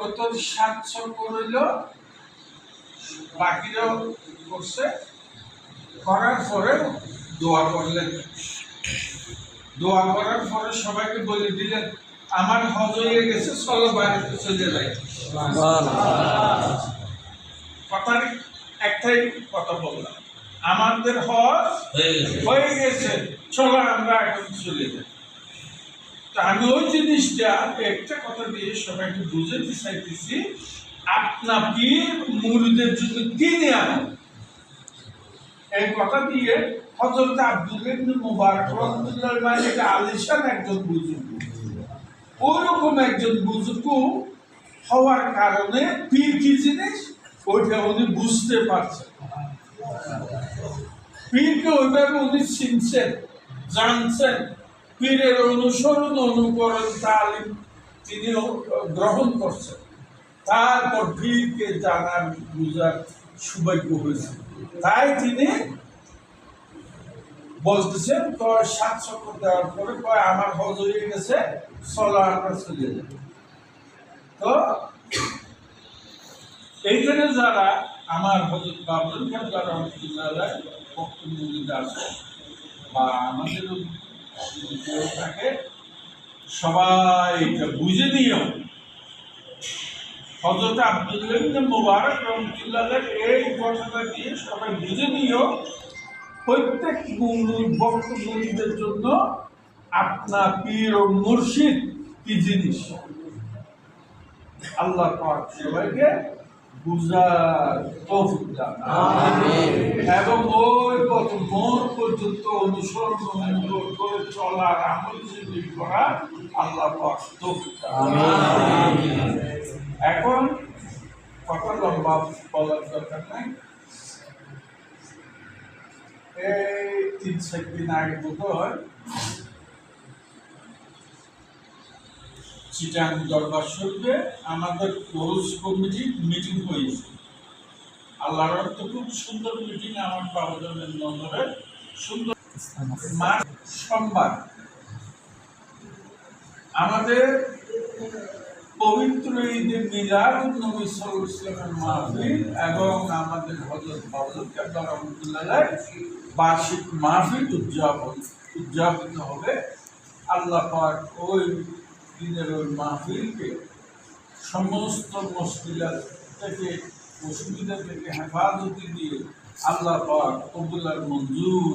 কত সাতশো করইল বাকিরাও করছে। করার পরে দোয়া করলেন। দোয়া করার পরে সবাইকে বলে দিলেন আমার হজ হয়ে গেছে চলো বাড়িতে চলে যাই। কথার একটাই কথা বললাম আমাদের হজ হয়ে গেছে চলো আমরা এখন চলে যাই। আমি ওই জিনিসটা একটা কথা দিয়ে সবাইকে বুঝাতে চাইতেছি আপনাকে মুরিদের জন্য কিনে আনেন এই কথা দিয়ে হজরত আব্দুল মুবারক রহমাতুল্লাহ মানে এটা আলিশান একজন বুজুর্গ। ওরকম একজন বুজুর্গ হওয়ার কারণে পীর কি জিনিস? ওইটা উনি বুঝতে পারছেন পীরকে ওইভাবে উনি চিনছেন, জানছেন। পীরের অনুসরণ অনুকরণ তালিম তিনি গ্রহণ করছেন। তারপর পীরকে জানার বুঝার সৌভাগ্য হয়েছে। তাই তিনি বলতেছেন তো সাত চক্র দেওয়ার পরে কয়, আমার হজ হয়ে গেছে চলো চলে যাই তো এইখানে যারা আমার হজরত বাবুল যারা বক্তব্য আছে বা আমাদের যদি সবাই বুঝে নিও। হজরত আব্দুল্লাহ মুবারক রহমতুল্লাহ এই কথাটা দিয়ে সবাই বুঝে নিও প্রত্যেক জন্য আপনার পীর ও মুর্শিদ কি জিনিস? আল্লাহ পাক সবাইকে বুঝার তৌফিক দান। এবং ওই মন পর্যন্ত অনুসরণ করে চলার আমল করা, আল্লাহ এখন কথা লম্বা বলার দরকার নাই। এই তিন চার দিন আগে দরবার শরীফে আমাদের রোজ কমিটি মিটিং হয়েছে। আল্লাহর তো খুব সুন্দর মিটিং আমার বাবাজনের সুন্দর মাস সোমবার আমাদের পবিত্র ঈদে মিলাদ নবী মাহফিল এবং আমাদের কাদ্দার রহমাতুল্লাহ বার্ষিক মাহফিল উদযাপন উদযাপিত হবে। আল্লাহ পাক ওই দিনের ওই মাহফিলকে সমস্ত মুশকিলাত থেকে অসুবিধা থেকে হেফাজতি দিয়ে আল্লাহ পাক কবুল মঞ্জুর।